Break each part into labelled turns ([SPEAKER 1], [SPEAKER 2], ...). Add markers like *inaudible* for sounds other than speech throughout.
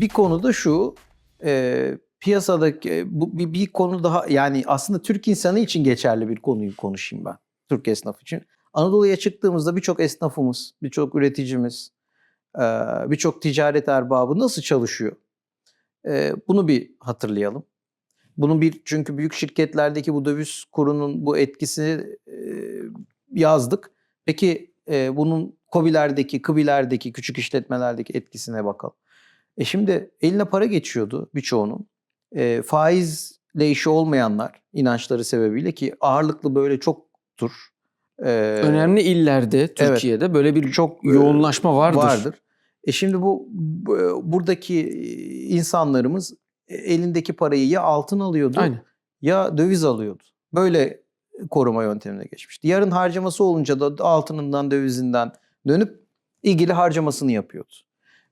[SPEAKER 1] bir konu da şu. E, piyasadaki e, bu bir, bir konu daha yani aslında Türk insanı için geçerli bir konuyu konuşayım ben. Türk esnaf için. Anadolu'ya çıktığımızda birçok esnafımız, birçok üreticimiz, e, birçok ticaret erbabı nasıl çalışıyor? E, bunu bir hatırlayalım. Bunun bir çünkü büyük şirketlerdeki bu döviz kurunun bu etkisini yazdık. Peki bunun COBİ'lerdeki, KİBİ'lerdeki, küçük işletmelerdeki etkisine bakalım. E şimdi eline para geçiyordu birçoğunun. E, faizle işi olmayanlar inançları sebebiyle ki ağırlıklı böyle çoktur. E,
[SPEAKER 2] Önemli illerde Türkiye'de böyle bir
[SPEAKER 1] çok e,
[SPEAKER 2] yoğunlaşma vardır.
[SPEAKER 1] vardır. E şimdi bu, bu buradaki insanlarımız elindeki parayı ya altın alıyordu
[SPEAKER 2] Aynen.
[SPEAKER 1] ya döviz alıyordu. Böyle koruma yöntemine geçmişti. Yarın harcaması olunca da altınından dövizinden dönüp ilgili harcamasını yapıyordu.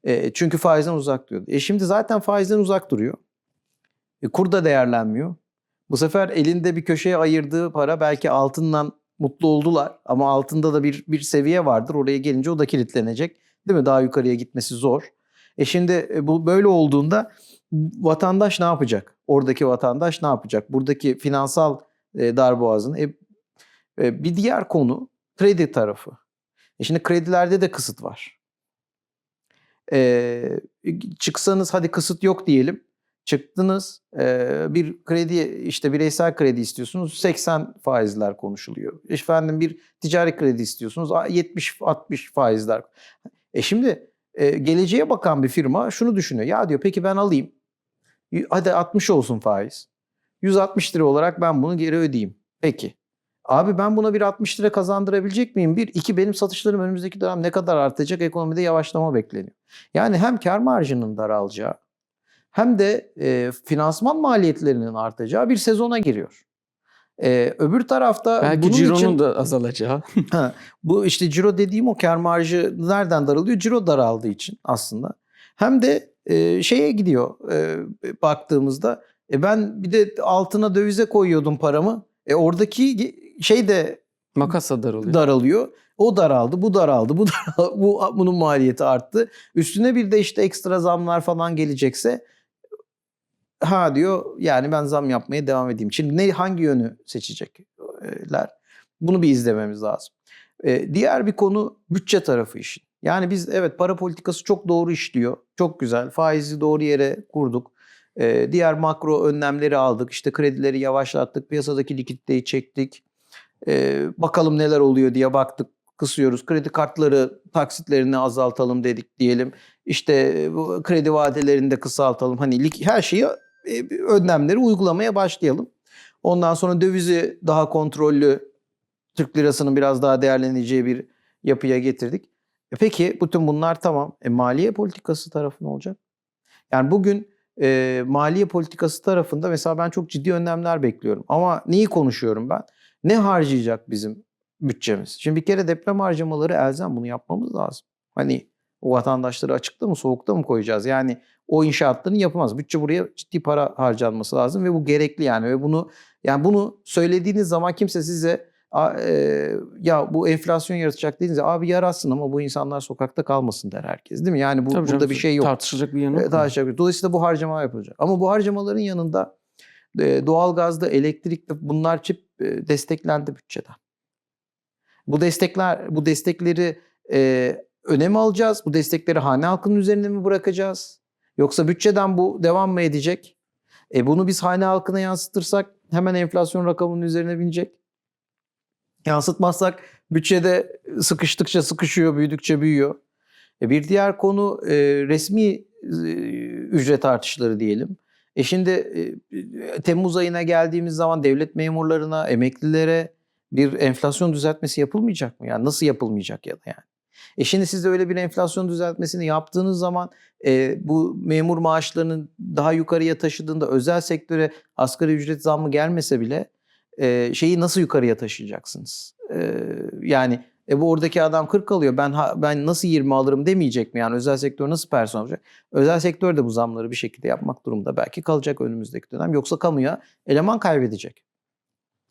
[SPEAKER 1] E, çünkü faizden uzak duruyordu. E şimdi zaten faizden uzak duruyor. E, kur da değerlenmiyor. Bu sefer elinde bir köşeye ayırdığı para belki altından mutlu oldular ama altında da bir bir seviye vardır. Oraya gelince o da kilitlenecek. Değil mi? Daha yukarıya gitmesi zor. E şimdi e, bu böyle olduğunda vatandaş ne yapacak? Oradaki vatandaş ne yapacak? Buradaki finansal e, darboğazın. E, e, bir diğer konu kredi tarafı. E şimdi kredilerde de kısıt var. E, çıksanız hadi kısıt yok diyelim. Çıktınız e, bir kredi işte bireysel kredi istiyorsunuz 80 faizler konuşuluyor. Efendim bir ticari kredi istiyorsunuz 70-60 faizler. E şimdi e, geleceğe bakan bir firma şunu düşünüyor. Ya diyor peki ben alayım. Hadi 60 olsun faiz. 160 lira olarak ben bunu geri ödeyeyim. Peki. Abi ben buna bir 60 lira kazandırabilecek miyim? Bir, iki benim satışlarım önümüzdeki dönem ne kadar artacak? Ekonomide yavaşlama bekleniyor. Yani hem kar marjının daralacağı hem de e, finansman maliyetlerinin artacağı bir sezona giriyor. E, öbür tarafta
[SPEAKER 2] Belki
[SPEAKER 1] bunun
[SPEAKER 2] cironun
[SPEAKER 1] için,
[SPEAKER 2] da azalacağı. *laughs*
[SPEAKER 1] Ha, bu işte ciro dediğim o kar marjı nereden daralıyor? Ciro daraldığı için aslında. Hem de e, şeye gidiyor e, baktığımızda e, ben bir de altına dövize koyuyordum paramı. E, oradaki şey de
[SPEAKER 2] Makas da daralıyor.
[SPEAKER 1] daralıyor. O daraldı, bu daraldı, bu *laughs* daraldı, bu bunun maliyeti arttı. Üstüne bir de işte ekstra zamlar falan gelecekse ha diyor yani ben zam yapmaya devam edeyim. Şimdi ne hangi yönü seçecekler? Bunu bir izlememiz lazım. Ee, diğer bir konu bütçe tarafı işin. Yani biz evet para politikası çok doğru işliyor. Çok güzel. Faizi doğru yere kurduk. Ee, diğer makro önlemleri aldık. İşte kredileri yavaşlattık. Piyasadaki likiditeyi çektik. Ee, bakalım neler oluyor diye baktık. Kısıyoruz. Kredi kartları taksitlerini azaltalım dedik diyelim. İşte bu kredi vadelerini de kısaltalım. Hani her şeyi e, önlemleri uygulamaya başlayalım. Ondan sonra dövizi daha kontrollü Türk lirasının biraz daha değerleneceği bir yapıya getirdik. E peki bütün bunlar tamam. E maliye politikası tarafı ne olacak? Yani bugün e, maliye politikası tarafında mesela ben çok ciddi önlemler bekliyorum. Ama neyi konuşuyorum ben? Ne harcayacak bizim bütçemiz? Şimdi bir kere deprem harcamaları elzem bunu yapmamız lazım. Hani o vatandaşları açıkta mı soğukta mı koyacağız? Yani o inşaatların yapılmaz. Bütçe buraya ciddi para harcanması lazım ve bu gerekli yani ve bunu yani bunu söylediğiniz zaman kimse size e, ya bu enflasyon yaratacak dediğinizde abi yaratsın ama bu insanlar sokakta kalmasın der herkes değil mi? Yani bu
[SPEAKER 2] Tabii
[SPEAKER 1] burada
[SPEAKER 2] canım,
[SPEAKER 1] bir şey yok.
[SPEAKER 2] Tartışılacak bir yanı yok.
[SPEAKER 1] E, tartışacak. Dolayısıyla bu harcama yapılacak. Ama bu harcamaların yanında e, doğalgazda, elektrikte bunlar çip e, desteklendi bütçeden. Bu destekler bu destekleri e, önem alacağız. Bu destekleri hane halkının üzerine mi bırakacağız? Yoksa bütçeden bu devam mı edecek? E bunu biz hane halkına yansıtırsak hemen enflasyon rakamının üzerine binecek. Yansıtmazsak bütçede sıkıştıkça sıkışıyor, büyüdükçe büyüyor. E bir diğer konu e, resmi e, ücret artışları diyelim. E şimdi Temmuz ayına geldiğimiz zaman devlet memurlarına, emeklilere bir enflasyon düzeltmesi yapılmayacak mı? Yani nasıl yapılmayacak ya da yani? E şimdi siz de öyle bir enflasyon düzeltmesini yaptığınız zaman e, bu memur maaşlarının daha yukarıya taşıdığında özel sektöre asgari ücret zammı gelmese bile şeyi nasıl yukarıya taşıyacaksınız? Yani e bu oradaki adam 40 alıyor. Ben ben nasıl 20 alırım demeyecek mi? Yani özel sektör nasıl personel olacak? Özel sektör de bu zamları bir şekilde yapmak durumunda belki kalacak önümüzdeki dönem. Yoksa kamuya eleman kaybedecek.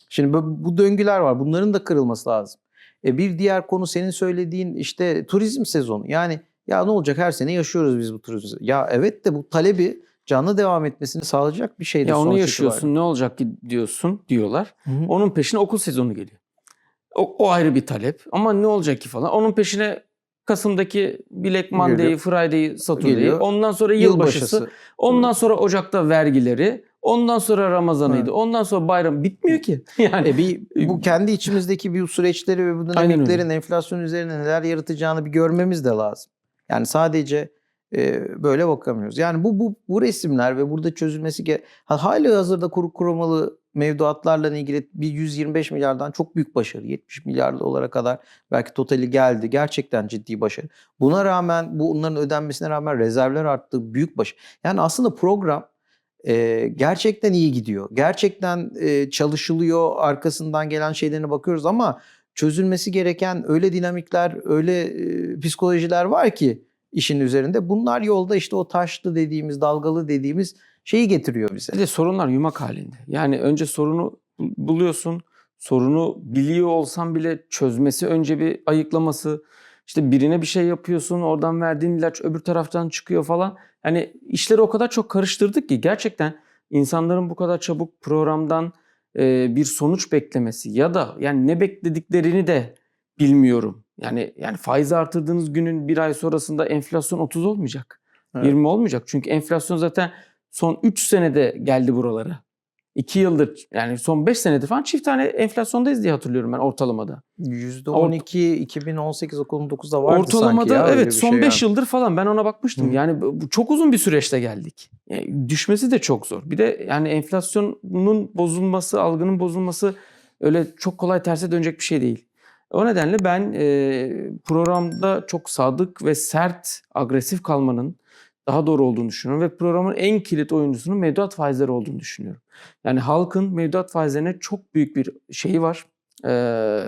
[SPEAKER 1] Şimdi bu, bu döngüler var. Bunların da kırılması lazım. E bir diğer konu senin söylediğin işte turizm sezonu. Yani ya ne olacak her sene yaşıyoruz biz bu turizm. Ya evet de bu talebi canlı devam etmesini sağlayacak bir şeydir
[SPEAKER 2] Ya onu yaşıyorsun ne olacak ki diyorsun diyorlar.
[SPEAKER 1] itibariyle. Hı hı.
[SPEAKER 2] Onun peşine okul sezonu geliyor. O, o ayrı bir talep ama ne olacak ki falan. Onun peşine Kasım'daki Black Monday'i. Friday'i, Saturday'i.
[SPEAKER 1] Geliyor.
[SPEAKER 2] Ondan sonra yılbaşısı. Ondan sonra Ocak'ta vergileri. Ondan sonra Ramazan'ıydı.
[SPEAKER 1] Evet.
[SPEAKER 2] Ondan sonra bayram. Bitmiyor ki. *laughs* Yani
[SPEAKER 1] E bir, bu kendi içimizdeki bir süreçleri ve bu dinamiklerin enflasyon üzerine neler yaratacağını bir görmemiz de lazım. Yani sadece e, böyle bakamıyoruz. Yani bu bu bu resimler ve burada çözülmesi ge- ha, hali hazırda kuru kurumalı mevduatlarla ilgili bir 125 milyardan çok büyük başarı. 70 milyar dolara kadar belki totali geldi. Gerçekten ciddi başarı. Buna rağmen bu bunların ödenmesine rağmen rezervler arttı. Büyük başarı. Yani aslında program e, gerçekten iyi gidiyor. Gerçekten e, çalışılıyor. Arkasından gelen şeylerine bakıyoruz ama çözülmesi gereken öyle dinamikler, öyle e, psikolojiler var ki işin üzerinde. Bunlar yolda işte o taşlı dediğimiz, dalgalı dediğimiz şeyi getiriyor bize.
[SPEAKER 2] Bir de sorunlar yumak halinde. Yani önce sorunu bul- buluyorsun. Sorunu biliyor olsan bile çözmesi önce bir ayıklaması. İşte birine bir şey yapıyorsun oradan verdiğin ilaç öbür taraftan çıkıyor falan. Hani işleri o kadar çok karıştırdık ki gerçekten insanların bu kadar çabuk programdan e, bir sonuç beklemesi ya da yani ne beklediklerini de bilmiyorum. Yani yani faiz artırdığınız günün bir ay sonrasında enflasyon 30 olmayacak.
[SPEAKER 1] Evet.
[SPEAKER 2] 20 olmayacak. Çünkü enflasyon zaten son 3 senede geldi buralara. 2 yıldır yani son 5 senedir falan çift tane enflasyondayız diye hatırlıyorum ben ortalamada.
[SPEAKER 1] %12 2018-19'da vardı
[SPEAKER 2] ortalamada
[SPEAKER 1] sanki ya
[SPEAKER 2] evet
[SPEAKER 1] bir
[SPEAKER 2] son
[SPEAKER 1] şey
[SPEAKER 2] 5 yıldır falan ben ona bakmıştım.
[SPEAKER 1] Hı.
[SPEAKER 2] Yani bu bu çok uzun bir süreçte geldik. Yani düşmesi de çok zor. Bir de yani enflasyonun bozulması, algının bozulması öyle çok kolay terse dönecek bir şey değil. O nedenle ben e, programda çok sadık ve sert, agresif kalmanın daha doğru olduğunu düşünüyorum ve programın en kilit oyuncusunun mevduat faizleri olduğunu düşünüyorum. Yani halkın mevduat faizlerine çok büyük bir şeyi var. Ee,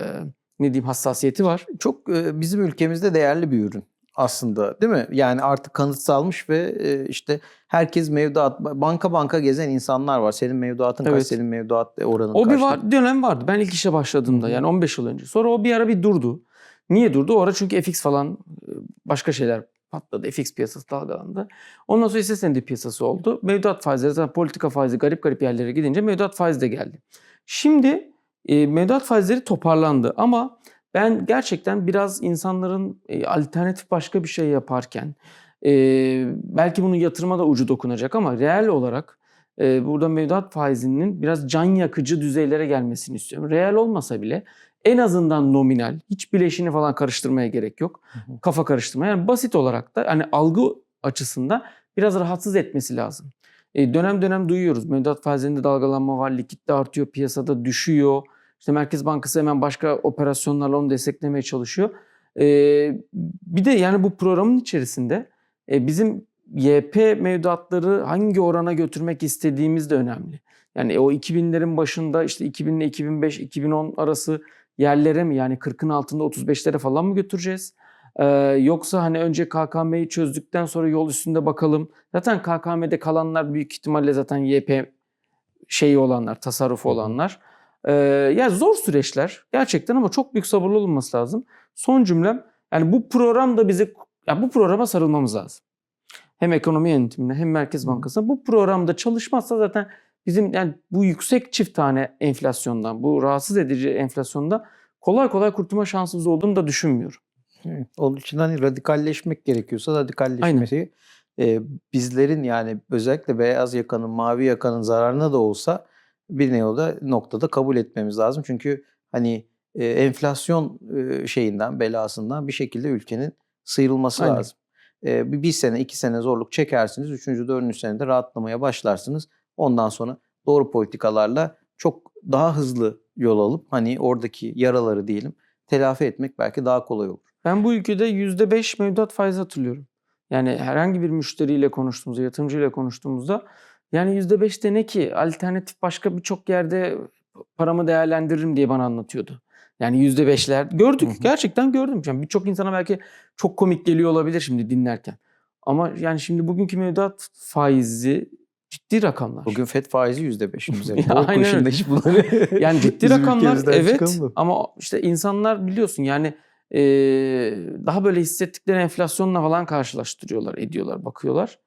[SPEAKER 2] ne diyeyim hassasiyeti var.
[SPEAKER 1] Çok e, bizim ülkemizde değerli bir ürün aslında değil mi? Yani artık kanıtsalmış ve e, işte herkes mevduat banka banka gezen insanlar var. Senin mevduatın kaç,
[SPEAKER 2] Evet.
[SPEAKER 1] senin mevduat oranın
[SPEAKER 2] O bir
[SPEAKER 1] kaç?
[SPEAKER 2] var, dönem vardı. Ben ilk işe başladığımda yani 15 yıl önce. Sonra o bir ara bir durdu. Niye durdu? O ara çünkü FX falan e, başka şeyler patladı. FX piyasası dalgalandı. Ondan sonra hisse senedi piyasası oldu. Mevduat faizleri zaten politika faizi garip garip yerlere gidince mevduat faizi de geldi. Şimdi e, mevduat faizleri toparlandı ama ben gerçekten biraz insanların e, alternatif başka bir şey yaparken e, belki bunun yatırıma da ucu dokunacak ama reel olarak e, burada mevduat faizinin biraz can yakıcı düzeylere gelmesini istiyorum. Reel olmasa bile en azından nominal, hiç bileşini falan karıştırmaya gerek yok.
[SPEAKER 1] Hı hı.
[SPEAKER 2] Kafa karıştırmaya. Yani basit olarak da hani algı açısından biraz rahatsız etmesi lazım. E, dönem dönem duyuyoruz. Mevduat faizlerinde dalgalanma var, likitte artıyor, piyasada düşüyor. İşte Merkez Bankası hemen başka operasyonlarla onu desteklemeye çalışıyor. E, bir de yani bu programın içerisinde e, bizim YP mevduatları hangi orana götürmek istediğimiz de önemli. Yani o 2000'lerin başında işte 2000 ile 2005, 2010 arası yerlere mi yani 40'ın altında 35'lere falan mı götüreceğiz? Ee, yoksa hani önce KKM'yi çözdükten sonra yol üstünde bakalım. Zaten KKM'de kalanlar büyük ihtimalle zaten YP şeyi olanlar, tasarrufu olanlar. Ee, yani zor süreçler gerçekten ama çok büyük sabırlı olunması lazım. Son cümlem yani bu program da bizi ya bu programa sarılmamız lazım. Hem ekonomi yönetimine hem Merkez. Bankası'na bu programda çalışmazsa zaten bizim yani bu yüksek çift tane enflasyondan, bu rahatsız edici enflasyonda kolay kolay kurtulma şansımız olduğunu da düşünmüyorum.
[SPEAKER 1] Evet. Onun için hani radikalleşmek gerekiyorsa radikalleşmesi e, bizlerin yani özellikle beyaz yakanın, mavi yakanın zararına da olsa bir noktada, noktada kabul etmemiz lazım. Çünkü hani e, enflasyon e, şeyinden, belasından bir şekilde ülkenin sıyrılması
[SPEAKER 2] Aynen.
[SPEAKER 1] lazım. E, bir, bir sene, iki sene zorluk çekersiniz. Üçüncü, dördüncü senede rahatlamaya başlarsınız. Ondan sonra doğru politikalarla çok daha hızlı yol alıp hani oradaki yaraları diyelim telafi etmek belki daha kolay olur.
[SPEAKER 2] Ben bu ülkede %5 mevduat faizi hatırlıyorum. Yani herhangi bir müşteriyle konuştuğumuzda, yatırımcıyla konuştuğumuzda yani %5'te ne ki? Alternatif başka birçok yerde paramı değerlendiririm diye bana anlatıyordu. Yani %5'ler gördük.
[SPEAKER 1] Hı hı.
[SPEAKER 2] Gerçekten gördüm. Yani birçok insana belki çok komik geliyor olabilir şimdi dinlerken. Ama yani şimdi bugünkü mevduat faizi ciddi rakamlar.
[SPEAKER 1] Bugün FED faizi yüzde beşin *laughs* üzerinde.
[SPEAKER 2] Aynen öyle.
[SPEAKER 1] bunları *laughs*
[SPEAKER 2] Yani ciddi rakamlar evet
[SPEAKER 1] çıkalım
[SPEAKER 2] ama işte insanlar biliyorsun yani e, daha böyle hissettikleri enflasyonla falan karşılaştırıyorlar, ediyorlar, bakıyorlar.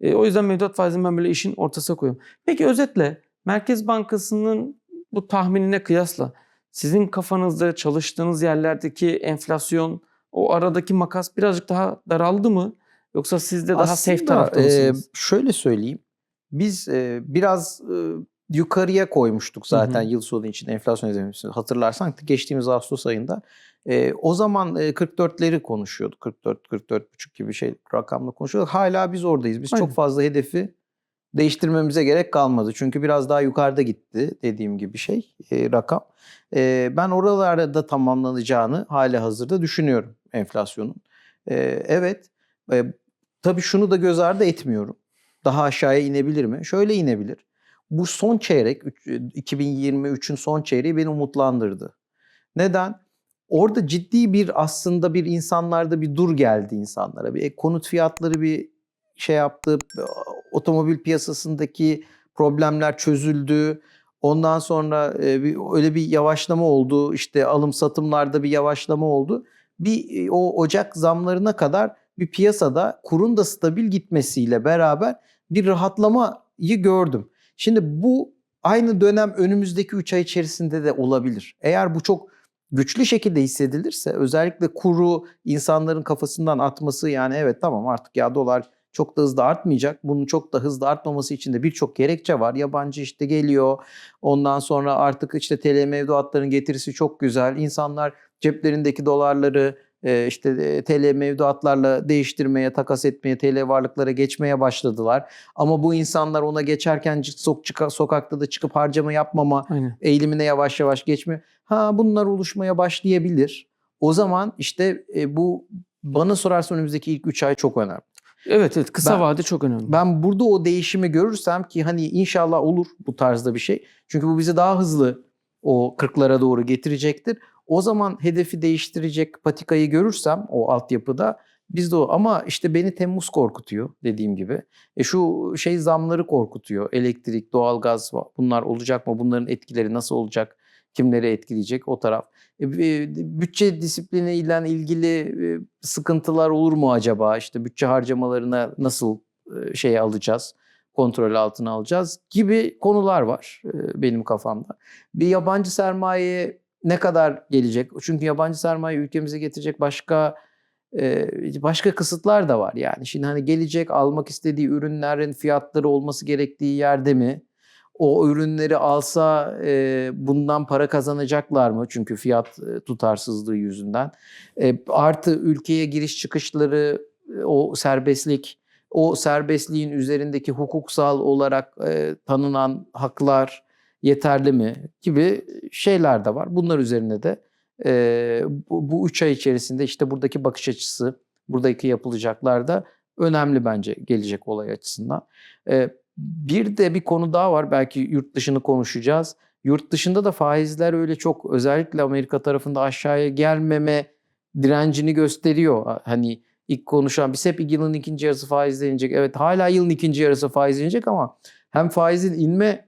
[SPEAKER 2] E, o yüzden mevduat faizini ben böyle işin ortasına koyuyorum. Peki özetle Merkez Bankası'nın bu tahminine kıyasla sizin kafanızda çalıştığınız yerlerdeki enflasyon o aradaki makas birazcık daha daraldı mı? Yoksa siz de daha safe
[SPEAKER 1] Aslında,
[SPEAKER 2] tarafta
[SPEAKER 1] e,
[SPEAKER 2] mısınız?
[SPEAKER 1] şöyle söyleyeyim. Biz e, biraz e, yukarıya koymuştuk zaten
[SPEAKER 2] Hı hı.
[SPEAKER 1] yıl sonu için enflasyon izlemesini. Hatırlarsan geçtiğimiz Ağustos ayında. E, o zaman e, 44'leri konuşuyorduk. 44 44,5 gibi şey rakamla konuşuyorduk. Hala biz oradayız. Biz
[SPEAKER 2] Aynen.
[SPEAKER 1] çok fazla hedefi değiştirmemize gerek kalmadı. Çünkü biraz daha yukarıda gitti dediğim gibi şey e, rakam. E, ben oralarda tamamlanacağını hala hazırda düşünüyorum enflasyonun. E, evet. E, tabii şunu da göz ardı etmiyorum. Daha aşağıya inebilir mi? Şöyle inebilir. Bu son çeyrek, üç- 2023'ün son çeyreği beni umutlandırdı. Neden? Orada ciddi bir aslında bir insanlarda bir dur geldi insanlara. Bir e, konut fiyatları bir şey yaptı. Otomobil piyasasındaki problemler çözüldü. Ondan sonra e, bir, öyle bir yavaşlama oldu. İşte alım satımlarda bir yavaşlama oldu. Bir e, o Ocak zamlarına kadar bir piyasada kurun da stabil gitmesiyle beraber bir rahatlamayı gördüm. Şimdi bu aynı dönem önümüzdeki 3 ay içerisinde de olabilir. Eğer bu çok güçlü şekilde hissedilirse özellikle kuru insanların kafasından atması yani evet tamam artık ya dolar çok da hızlı artmayacak. Bunun çok da hızlı artmaması için de birçok gerekçe var. Yabancı işte geliyor. Ondan sonra artık işte TL mevduatların getirisi çok güzel. İnsanlar ceplerindeki dolarları e, işte e, TL mevduatlarla değiştirmeye, takas etmeye, TL varlıklara geçmeye başladılar. Ama bu insanlar ona geçerken sok, çıka- sokakta da çıkıp harcama yapmama
[SPEAKER 2] Aynen.
[SPEAKER 1] eğilimine yavaş yavaş geçmiyor. Ha bunlar oluşmaya başlayabilir. O zaman işte e, bu bana sorarsan önümüzdeki ilk 3 ay çok önemli.
[SPEAKER 2] Evet evet kısa
[SPEAKER 1] Ben-
[SPEAKER 2] vade çok önemli.
[SPEAKER 1] Ben burada o değişimi görürsem ki hani inşallah olur bu tarzda bir şey. Çünkü bu bizi daha hızlı o 40'lara doğru getirecektir. O zaman hedefi değiştirecek patikayı görürsem o altyapıda biz de o ama işte beni Temmuz korkutuyor dediğim gibi. E şu şey zamları korkutuyor. Elektrik, doğalgaz bunlar olacak mı? Bunların etkileri nasıl olacak? Kimleri etkileyecek o taraf. E, e, bütçe disiplini ile ilgili e, sıkıntılar olur mu acaba? İşte bütçe harcamalarına nasıl şey alacağız? Kontrol altına alacağız gibi konular var benim kafamda. Bir yabancı sermaye ne kadar gelecek? Çünkü yabancı sermaye ülkemize getirecek başka başka kısıtlar da var yani. Şimdi hani gelecek almak istediği ürünlerin fiyatları olması gerektiği yerde mi? O ürünleri alsa e, bundan para kazanacaklar mı? Çünkü fiyat e, tutarsızlığı yüzünden. E, artı ülkeye giriş çıkışları, e, o serbestlik, o serbestliğin üzerindeki hukuksal olarak e, tanınan haklar yeterli mi gibi şeyler de var. Bunlar üzerine de e, bu, bu üç ay içerisinde işte buradaki bakış açısı, buradaki yapılacaklar da önemli bence gelecek olay açısından. E, bir de bir konu daha var. Belki yurt dışını konuşacağız. Yurt dışında da faizler öyle çok özellikle Amerika tarafında aşağıya gelmeme direncini gösteriyor. Hani ilk konuşan biz hep yılın ikinci yarısı faizlenecek. Evet hala yılın ikinci yarısı faizlenecek ama hem faizin inme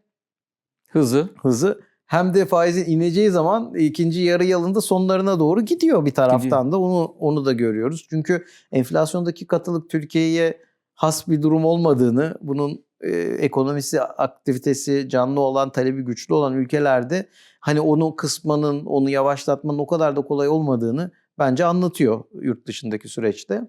[SPEAKER 2] Hızı.
[SPEAKER 1] hızı hem de faizin ineceği zaman ikinci yarı yılında sonlarına doğru gidiyor bir taraftan da onu onu da görüyoruz. Çünkü enflasyondaki katılık Türkiye'ye has bir durum olmadığını, bunun e, ekonomisi, aktivitesi canlı olan, talebi güçlü olan ülkelerde hani onu kısmanın, onu yavaşlatmanın o kadar da kolay olmadığını bence anlatıyor yurt dışındaki süreçte.